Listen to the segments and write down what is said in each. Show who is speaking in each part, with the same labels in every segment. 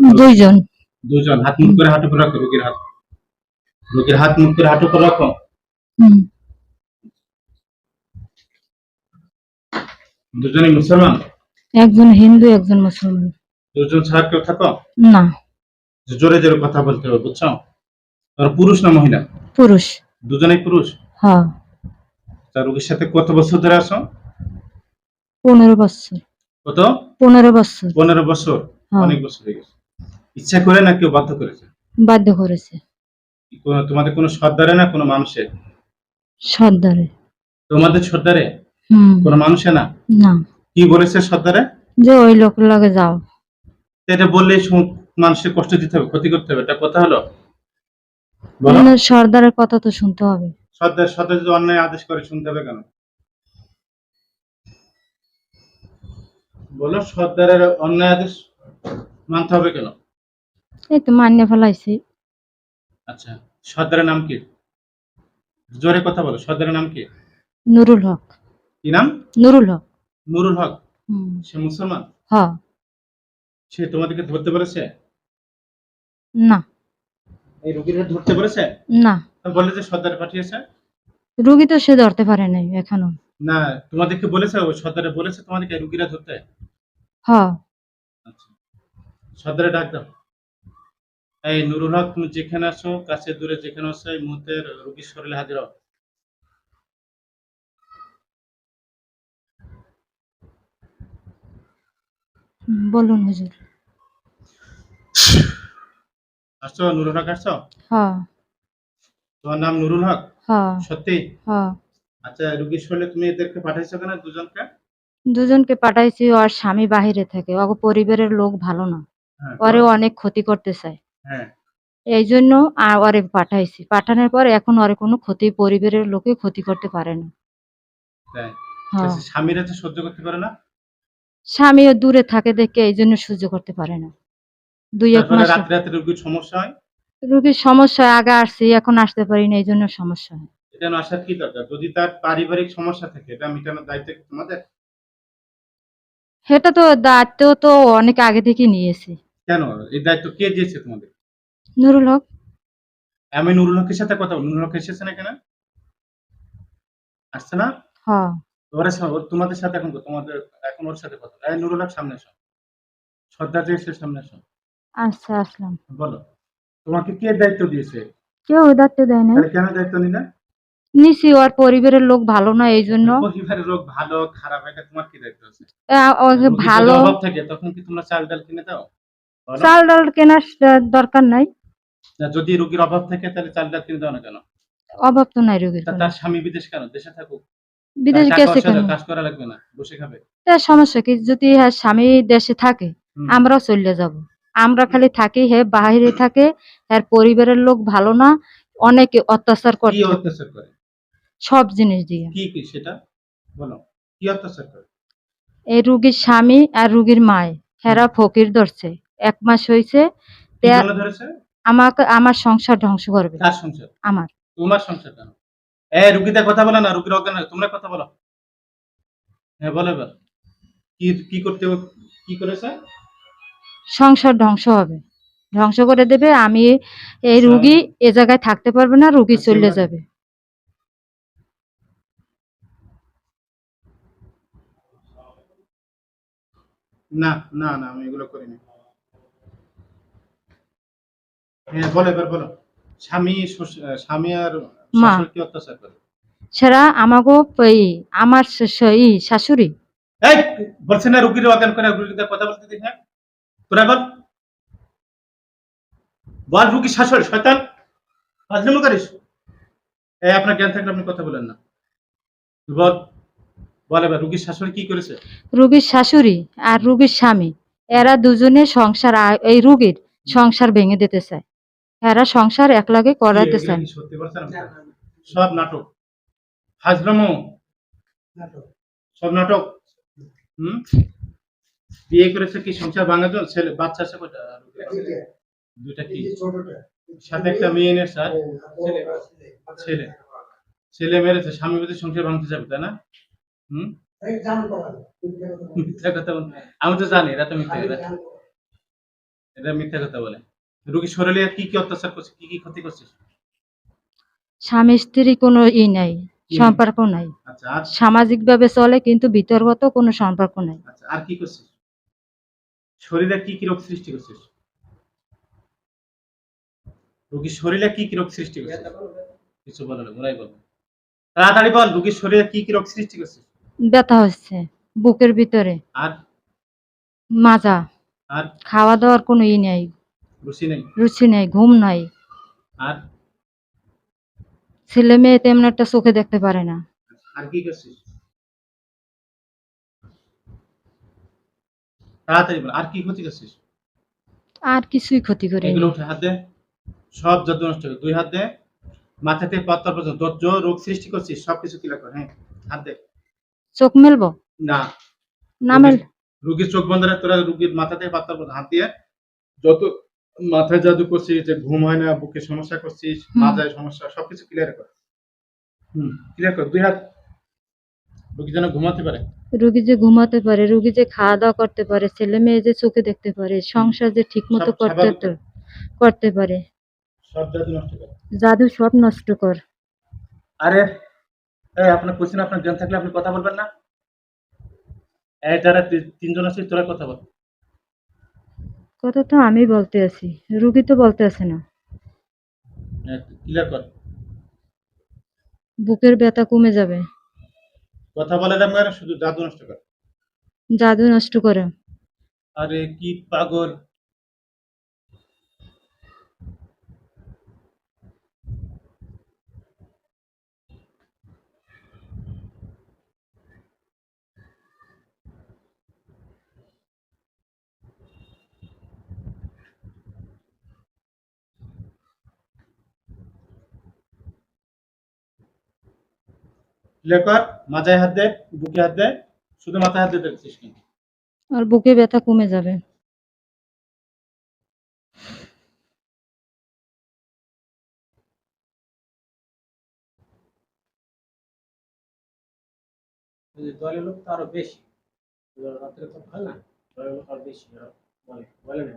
Speaker 1: দুইজন।
Speaker 2: দুজন হাত মুখ করে হাঁটু করে রাখো রোগীর হাত। রোগীর হাত মুখ করে হাঁটু করে রাখো। দুজনই মুসলমান?
Speaker 1: একজন হিন্দু একজন মুসলমান।
Speaker 2: দুজন ছাড়া কেউ থাকো?
Speaker 1: না।
Speaker 2: জোরে জোরে কথা বলতে হবে বুঝছ? আর পুরুষ না মহিলা?
Speaker 1: পুরুষ।
Speaker 2: দুজনেই পুরুষ?
Speaker 1: হ্যাঁ।
Speaker 2: তা রোগীর সাথে কত বছর ধরে আসো
Speaker 1: পনেরো বছর।
Speaker 2: কত?
Speaker 1: পনেরো বছর।
Speaker 2: পনেরো বছর।
Speaker 1: হ্যাঁ।
Speaker 2: অনেক বছর হয়ে গেছে। ইচ্ছা করে না কেউ বাধ্য করেছে?
Speaker 1: বাধ্য করেছে।
Speaker 2: কোনো- তোমাদের কোনো সর্দারে না কোনো মানুষের?
Speaker 1: সর্দারে।
Speaker 2: তোমাদের সর্দারে?
Speaker 1: হুম।
Speaker 2: কোনো মানুষে না?
Speaker 1: না।
Speaker 2: কি বলেছে সর্দারে?
Speaker 1: যে ওই লোকের লগে যাও।
Speaker 2: তো এটা বললেই শু- মানুষের কষ্ট দিতে হবে ক্ষতি করতে হবে এটা কথা হলো? বলো।
Speaker 1: মানে সর্দারের কথা তো শুনতে হবে।
Speaker 2: সর্দার সর্দার যদি অন্যায় আদেশ করে শুনতে হবে কেন? বলো সর্দারের অন্যায় আদেশ মানতে হবে কেন?
Speaker 1: এই তো মান্য ফেলাইছি।
Speaker 2: আচ্ছা সর্দারের নাম কি? জোরে কথা বলো সর্দারের নাম কি?
Speaker 1: নুরুল হক।
Speaker 2: কি নাম?
Speaker 1: নুরুল হক।
Speaker 2: নুরুল হক। সে মুসলমান?
Speaker 1: হ্যাঁ
Speaker 2: সে তোমাদেরকে ধরতে পেরেছে?
Speaker 1: না।
Speaker 2: এই রুগীরা ধরতে পেরেছে?
Speaker 1: না।
Speaker 2: বলে যে সর্দার পাঠিয়েছে?
Speaker 1: রুগী তো সে ধরতে পারে নাই এখনও।
Speaker 2: না তোমাদেরকে বলেছে ওই সর্দারে বলেছে তোমাদেরকে রুগীরা ধরতে?
Speaker 1: হ্যাঁ
Speaker 2: আচ্ছা। সর্দারে ডাক দাও। এই নুরুল হক তুমি যেখানে আছো কাছে দূরে যেখানে আছো এই মুহূর্তে রুগীর শরীরে হাজির হও।
Speaker 1: বলুন হুজুর।
Speaker 2: আসছো? নুরুল হক আসছো?
Speaker 1: হ্যাঁ
Speaker 2: তোমার নাম নুরুল হক?
Speaker 1: হ্যাঁ
Speaker 2: সত্যি?
Speaker 1: হ্যাঁ
Speaker 2: আচ্ছা রুগীর শরীরে তুমি এদেরকে পাঠাইছো কেন দুজনকে?
Speaker 1: দুজনকে পাঠাইছি ওর স্বামী বাহিরে থাকে ওকে পরিবারের লোক ভালো না।
Speaker 2: হ্যাঁ
Speaker 1: ওরে অনেক ক্ষতি করতে চায়। এই জন্য আর ওরে পাঠাইছি। পাঠানোর পর এখন ওরে কোনো ক্ষতি পরিবারের লোকে ক্ষতি করতে পারে না। হ্যাঁ।
Speaker 2: স্বামীরা তো সহ্য করতে পারে না?
Speaker 1: স্বামীও দূরে থাকে দেখে এই জন্য সহ্য করতে পারে না। দুই এক মাস।
Speaker 2: রাত্রে রুগীর সমস্যা হয়?
Speaker 1: রোগীর সমস্যা আগে আসছি এখন আসতে পারি না এই জন্য সমস্যা হয়।
Speaker 2: এটা আসার কি দরকার? যদি তার পারিবারিক সমস্যা থাকে এটা মেটানোর দায়িত্ব তোমাদের?
Speaker 1: সেটা তো দায়িত্ব তো অনেক আগে থেকে নিয়েছি।
Speaker 2: কেন? এই দায়িত্ব কে দিয়েছে তোমাদের?
Speaker 1: নুরুল হক।
Speaker 2: আমি নুরুল হকের সাথে কথা বল নুরুল হক এসেছে না কেন আসছে না?
Speaker 1: হ্যাঁ।
Speaker 2: ওরা তোমাদের সাথে এখন তোমাদের এখন ওর সাথে কথা। এই নুরুল হক সামনে এসো। সর্দার যে এসে সামনে এসো।
Speaker 1: আচ্ছা আসলাম।
Speaker 2: বলো। তোমাকে কে দায়িত্ব দিয়েছে?
Speaker 1: কেউ দায়িত্ব দেয় না
Speaker 2: কেন দায়িত্ব নিলে?
Speaker 1: নিছি ওর পরিবারের লোক ভালো না এই জন্য।
Speaker 2: পরিবারের রোগ ভালো খারাপ এটা তোমার কি দায়িত্ব আছে?
Speaker 1: ভালো
Speaker 2: অভাব থাকে তখন কি তোমরা চাল ডাল কিনে দাও?
Speaker 1: চাল ডাল কেনার দরকার নাই।
Speaker 2: যদি রোগীর অভাব থাকে তাহলে চাল ডাল কিনে দাও না কেন?
Speaker 1: অভাব তো নাই রোগীর
Speaker 2: তার স্বামী বিদেশ কেন? দেশে থাকুক।
Speaker 1: বিদেশ গেছে কেন?
Speaker 2: কাজ করা লাগবে না বসে খাবে।
Speaker 1: তা সমস্যা কি? যদি হ্যাঁ স্বামী দেশে থাকে আমরাও চলে যাব। আমরা খালি থাকি হে বাহিরে থাকে আর পরিবারের লোক ভালো না অনেকে অত্যাচার করে কি
Speaker 2: অত্যাচার করে?
Speaker 1: সব জিনিস দিয়ে।
Speaker 2: কি কি সেটা? বলো। কি অত্যাচার করে?
Speaker 1: এই রুগীর স্বামী আর রুগীর মায় হেরা ফকির ধরছে। এক মাস হয়েছে আমাকে আমার সংসার ধ্বংস করবে
Speaker 2: কার সংসার?
Speaker 1: আমার।
Speaker 2: তোমার সংসার কেন? এ রুগীদের কথা বলো না রুগীর অজ্ঞান তোমরা কথা বলো। হ্যাঁ বলো এবার। কি কি করতে কি করেছে?
Speaker 1: সংসার ধ্বংস হবে। ধ্বংস করে দেবে আমি এই
Speaker 2: আচ্ছা।
Speaker 1: রুগী এ জায়গায় থাকতে পারবে না রুগী
Speaker 2: আচ্ছা,
Speaker 1: চলে যাবে।
Speaker 2: না না না আমি এগুলো করিনি হ্যাঁ বলো এবার বলো। স্বামী স্বামী আর শাশুড়ি অত্যাচার করে?
Speaker 1: সেরা আমাকে এই আমার শ- শ- ই শাশুড়ি।
Speaker 2: এই বলছে না রুগীর অজ্ঞান করে রুগীদের কথা বলতে দিস না তোরা বল। বল রুগী শাশুড়ি শয়তান। ফাজলামো করিস? এই আপনার জ্ঞান থাকলে আপনি কথা বলেন না। বল বল এবার রুগীর শাশুড়ি কি করেছে?
Speaker 1: রুগীর শাশুড়ি আর রুগীর স্বামী এরা দুজনে সংসার এই রুগীর সংসার ভেঙে দিতে চায় এরা সংসার একলাগে করাতে চায়।
Speaker 2: এগুলা কি সত্যি বলছেন? আপনি? সব নাটক। ফাজলামো সব নাটক। হুম? বিয়ে করেছে কি সংসার ভাঙার জন্য ছেলে বাচ্চা আছে কয়টা? দুইটা। কি? সাথে একটা মেয়ে এনেছে আর ছেলে। ছেলে। মেরেছে স্বামী বুঝে সংসার ভাঙতে যাবে তাই না? হুম? মিথ্যা কথা। বল- আমি তো জানি এরা তো মিথ্যা এরা এটা মিথ্যা কথা বলে। রুগী শরীরে কি কি অত্যাচার করছে কি কি ক্ষতি করছিস
Speaker 1: স্বামী স্ত্রী কোনো ই নাই সম্পর্ক নাই।
Speaker 2: আচ্ছা আর?
Speaker 1: সামাজিক ভাবে চলে কিন্তু বিতর্গত কোনো সম্পর্ক নাই।
Speaker 2: আচ্ছা আর কি করছিস? শরীরে কি কি রোগ সৃষ্টি করছিস? রুগীর শরীরে কি কি রোগ সৃষ্টি করছিস? কিছু বলো না ওরাই বলবে তাড়াতাড়ি বল রুগীর শরীরে কি কি রোগ সৃষ্টি করছিস?
Speaker 1: ব্যথা হচ্ছে বুকের ভিতরে।
Speaker 2: আর?
Speaker 1: মাজা।
Speaker 2: আর?
Speaker 1: খাওয়া দাওয়ার কোনো ই নেই
Speaker 2: রুচি নেই?
Speaker 1: রুচি নেই ঘুম নাই।
Speaker 2: আর?
Speaker 1: ছেলে মেয়ে তেমন একটা চোখে দেখতে পারে না।
Speaker 2: আর কি করছিস? তাড়াতাড়ি বল আর কি ক্ষতি করছিস?
Speaker 1: আর কিছুই ক্ষতি করে
Speaker 2: এগুলো উঠে হাত দে। সব যত নষ্ট করে। দুই হাত দে। মাথা থেকে পর্যন্ত যত রোগ সৃষ্টি করছিস সবকিছু ক্লিয়ার কর। হ্যাঁ হাত দে।
Speaker 1: চোখ মেলবো?
Speaker 2: না।
Speaker 1: না মেল
Speaker 2: রুগীর চোখ বন্ধ রাখ তোরা রুগীর মাথা থেকে পাত্তা পর্যন্ত হাত দিয়ে যত মাথায় জাদু করছিস যে ঘুম হয় না বুকে সমস্যা করছিস মাথায় সমস্যা সবকিছু ক্লিয়ার কর। হুম। ক্লিয়ার কর দুই হাত। রুগী যেন ঘুমাতে পারে।
Speaker 1: রুগী যে ঘুমাতে পারে রুগী যে খাওয়া দাওয়া করতে পারে ছেলে মেয়ে যে চোখে দেখতে পারে সংসার যে ঠিক মতো করতে করতে পারে।
Speaker 2: সব জাদু নষ্ট করে।
Speaker 1: জাদু সব নষ্ট কর।
Speaker 2: আরে এই আপনার কোশ্চেন আপনার জ্ঞান থাকলে আপনি কথা বলবেন না। এই যারা তিনজন আছে তোরা কথা বল।
Speaker 1: কথা তো আমি বলতে আছি রুগী তো বলতে আছে না। বুকের ব্যথা কমে যাবে।
Speaker 2: কথা বলে না শুধু জাদু নষ্ট করে।
Speaker 1: জাদু নষ্ট করে।
Speaker 2: আরে কি পাগল। ক্লিয়ার কর মাথায় হাত দে বুকে হাত দে শুধু মাথায় হাত দিয়ে দেখছিস কিন্তু।
Speaker 1: আর বুকে ব্যথা কমে যাবে।
Speaker 3: দলের লোক তো আরও বেশি। রাত্রে তো হয় না। দলের লোক আরও বেশি বলে না।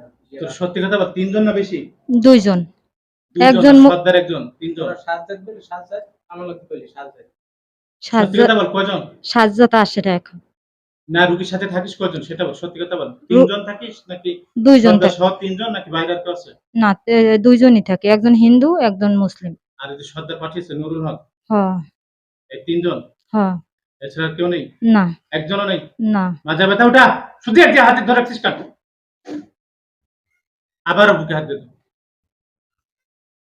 Speaker 2: সত্যি কথা বল তিনজন না বেশি?
Speaker 1: দুইজন। একজন
Speaker 2: সর্দার একজন তিনজন।
Speaker 3: সাত সাত আমার লোক বলি সাত
Speaker 1: সাজ্জাদ
Speaker 2: কথা বল কয়জন?
Speaker 1: সাজ্জাদ আসে না এখন।
Speaker 2: না রুগীর সাথে থাকিস কয়জন? সেটা বল সত্যি কথা বল। তিনজন থাকিস নাকি
Speaker 1: দুইজন
Speaker 2: সহ তিনজন নাকি বাইরে কেউ আছে?
Speaker 1: না দুইজনই থাকে। একজন হিন্দু একজন মুসলিম।
Speaker 2: আর এই যে সর্দার পাঠিয়েছে নুরুল হক
Speaker 1: হ।
Speaker 2: এই তিনজন?
Speaker 1: হ।
Speaker 2: এছাড়া কেউ নেই?
Speaker 1: না।
Speaker 2: একজনও নেই?
Speaker 1: না।
Speaker 2: ব্যথা ওটা শুধু হাতে ধরে রাখছিস কাট আবারও বুকে হাত দে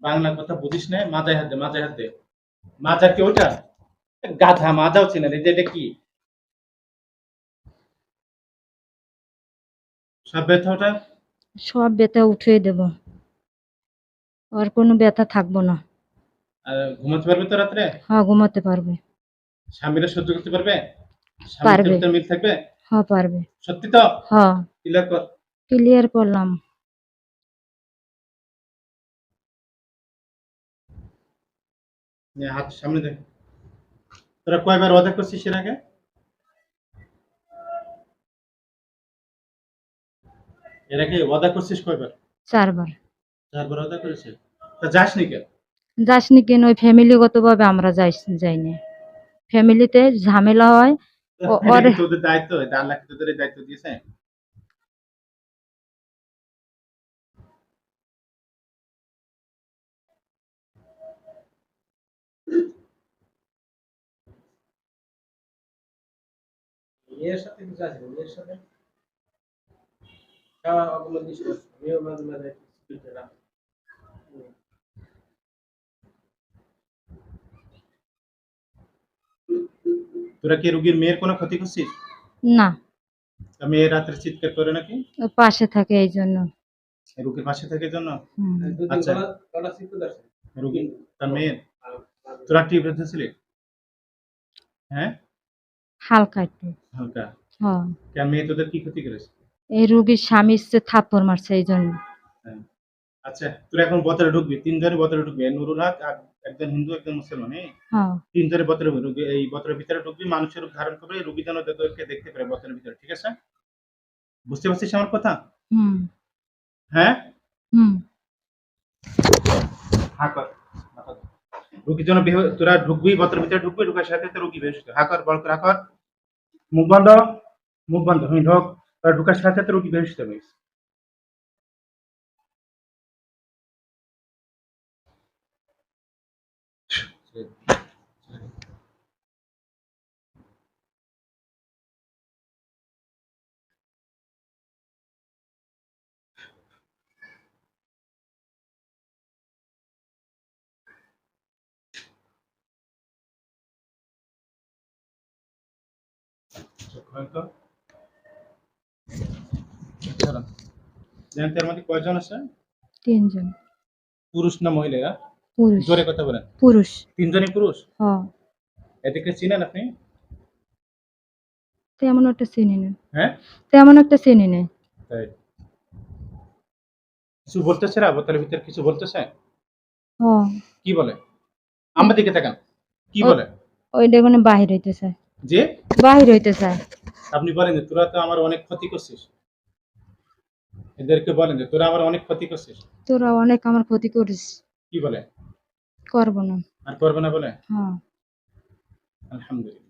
Speaker 2: বাংলা কথা বুঝিস না মাজায় হাত দে মাজায় হাত দে। মাজা কি ওটা গাধা মাজাও চিনে না, এই যে এটা কি? সব ব্যথা ওটা?
Speaker 1: সব ব্যথা উঠিয়ে দেব। আর কোনো ব্যথা থাকব না।
Speaker 2: আর ঘুমাতে পারবে তো রাত্রে?
Speaker 1: হ্যাঁ ঘুমাতে পারবে।
Speaker 2: স্বামীরা সহ্য করতে পারবে?
Speaker 1: পারবে।
Speaker 2: মিল থাকবে?
Speaker 1: হ্যাঁ পারবে।
Speaker 2: সত্যি তো?
Speaker 1: হ্যাঁ।
Speaker 2: ক্লিয়ার কর।
Speaker 1: ক্লিয়ার করলাম।
Speaker 2: হাত সামনে দেখ। তোরা কয়বার ওয়াদা করছিস এর আগে? এর আগে ওয়াদা করছিস কয়বার?
Speaker 1: চারবার।
Speaker 2: চারবার ওয়াদা করেছিস? তা যাস নি কেন?
Speaker 1: যাসনি কেন? ওই ফ্যামিলিগত ভাবে আমরা যাই যাই না ফ্যামিলিতে ঝামেলা হয়।
Speaker 2: তোদের দায়িত্ব আল্লাহ তোদের দায়িত্ব দিয়েছে?
Speaker 3: মেয়ের সাথে কিছু আছে না, মেয়ের সাথে খাওয়া মাঝে মাঝে
Speaker 2: তোরা কি রুগীর মেয়ের কোনো ক্ষতি করছিস?
Speaker 1: না।
Speaker 2: মেয়ে রাত্রে চিৎকার করে নাকি?
Speaker 1: পাশে থাকে এই জন্য।
Speaker 2: রুগীর পাশে থাকে জন্য?
Speaker 1: হুম।
Speaker 2: আচ্ছা। রুগী তার মেয়ের? তোরা টিপ রেখেছিলি হ্যাঁ?
Speaker 1: হালকা একটু।
Speaker 2: হালকা?
Speaker 1: হ্যাঁ।
Speaker 2: কেন মেয়ে তোদের কি ক্ষতি করেছে?
Speaker 1: এই রুগীর স্বামী সে থাপ্পড় মারছে এই জন্য।
Speaker 2: আচ্ছা তোরা এখন বতরে ঢুকবি? তিনজনে বতরে ঢুকবি? নুরুল হক আর একজন হিন্দু একজন মুসলমান হ্যাঁ।
Speaker 1: হ্যাঁ
Speaker 2: তিনজনে বতরে ঢুকবি এই বতরের ভিতরে ঢুকবি মানুষের রূপ ধারণ করবে এই রুগী যেন তোদেরকে দেখতে পারে বতরের ভিতরে ঠিক আছে? বুঝতে পারছিস আমার কথা?
Speaker 1: হুম।
Speaker 2: হ্যাঁ?
Speaker 1: হুম।
Speaker 2: হা কর। মাথা ধর। রুগীর জন্য তোরা ঢুকবি বতর ভিতরে ঢুকবি, ঢুকার সাথে সাথে রুগী বেহুশ হাকর বল করে হাকর মুখ বন্ধ মুখ বন্ধ হুম ঢোক। তোরা ঢুকার সাথে সাথে রুগী বেশ হবে জানতে এর মধ্যে কয়জন আছে?
Speaker 1: তিনজন।
Speaker 2: পুরুষ না মহিলা
Speaker 1: পুরুষ।
Speaker 2: জোরে কথা বলেন।
Speaker 1: পুরুষ।
Speaker 2: তিনজনই পুরুষ?
Speaker 1: হ
Speaker 2: এদেরকে চিনেন আপনি?
Speaker 1: তেমন একটা চিনি নেই
Speaker 2: হ্যাঁ?
Speaker 1: তেমন একটা চিনি
Speaker 2: তাই। কিছু বলতেছে না বোতলের ভিতরে কিছু বলতেছে?
Speaker 1: হ
Speaker 2: কি বলে? আমার দিকে তাকান। কি বলে?
Speaker 1: ওই দেখুন বাহির হইতে চায়
Speaker 2: যে?
Speaker 1: বাহির হইতে চায়
Speaker 2: আপনি বলেন যে তোরা তো আমার অনেক ক্ষতি করছিস। এদেরকে বলেন যে তোরা আমার অনেক ক্ষতি করছিস।
Speaker 1: তোরা অনেক আমার ক্ষতি করিস।
Speaker 2: কি বলে?
Speaker 1: করব না।
Speaker 2: আর করব না বলে?
Speaker 1: হ্যাঁ।
Speaker 2: আলহামদুলিল্লাহ।